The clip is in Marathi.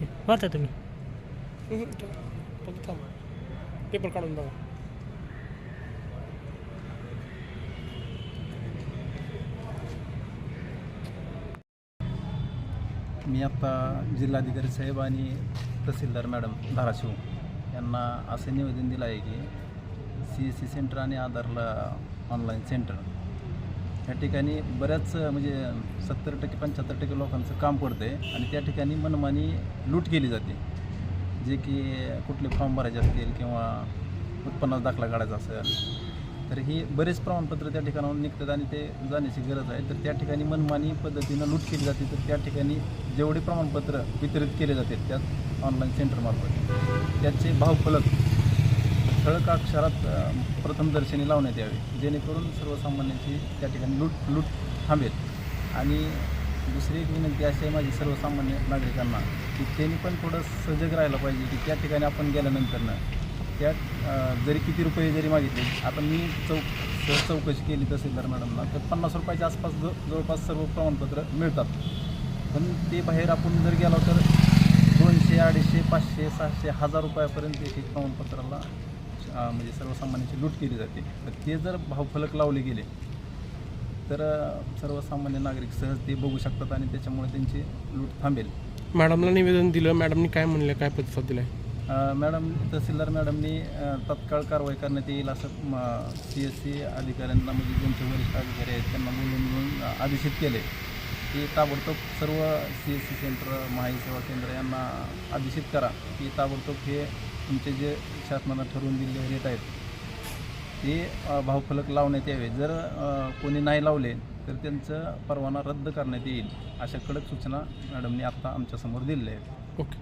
आहे वाचा तुम्ही. फक्त थांब. पेपर काढून बघा. मी आत्ता जिल्हाधिकारी साहेब आणि तहसीलदार मॅडम धाराशिव यांना असं निवेदन दिलं आहे की सी एस सी सेंटर आणि आधारला ऑनलाईन सेंटर ह्या ठिकाणी बऱ्याच म्हणजे सत्तर टक्के पंच्याहत्तर टक्के लोकांचं काम पडतं आहे आणि त्या ठिकाणी मनमानी लूट केली जाते. जे की कुठले फॉर्म भरायचे असतील किंवा उत्पन्नाचा दाखला काढायचा असेल तर ही बरेच प्रमाणपत्र त्या ठिकाणाहून निघतात आणि ते जाण्याची गरज आहे. तर त्या ठिकाणी मनमानी पद्धतीनं लूट केली जाते. तर त्या ठिकाणी जेवढे प्रमाणपत्र वितरित केले जाते त्यात ऑनलाईन सेंटरमार्फत त्याचे भावफलक ठळक अक्षरात प्रथमदर्शनी लावण्यात यावे जेणेकरून सर्वसामान्यांची त्या ठिकाणी लूट लूट थांबेल. आणि दुसरी एक विनंती अशी आहे माझी सर्वसामान्य नागरिकांना की त्यांनी पण थोडं सजग राहिलं पाहिजे की त्या ठिकाणी आपण गेल्यानंतरनं त्यात जरी किती रुपये जरी मागितले आता मी चौक सहज चौकशी केली तहसीलदार मॅडमला तर पन्नास रुपयाच्या आसपास ज जवळपास सर्व प्रमाणपत्र मिळतात. पण ते बाहेर आपण जर गेलो तर दोनशे अडीचशे पाचशे सहाशे हजार रुपयापर्यंत एक एक प्रमाणपत्राला म्हणजे सर्वसामान्यांची लूट केली जाते. तर ते जर भावफलक लावले गेले तर सर्वसामान्य नागरिक सहज ते बघू शकतात आणि त्याच्यामुळे त्यांची लूट थांबेल. मॅडमला निवेदन दिलं. मॅडमनी काय म्हणलं काय प्रतिसाद दिलाय? अ, मॅडम तहसीलदार मॅडमनी तत्काळ कारवाई करण्यात येईल असं सी एस सी अधिकाऱ्यांना म्हणजे ज्यांचे वरिष्ठ अधिकारी आहेत त्यांना बोलून अ, आदेशित केले. की ताबडतोब सर्व सी एस सी सेंटर महाई सेवा केंद्र यांना आदेशित करा की ताबडतोब हे तुमचे जे शासनानं ठरवून दिलेले रेट आहेत ते भावफलक लावण्यात यावे. जर कोणी नाही लावले तर त्यांचं परवाना रद्द करण्यात येईल अशा कडक सूचना मॅडमने आत्ता आमच्यासमोर दिलेल्या आहेत. ओके.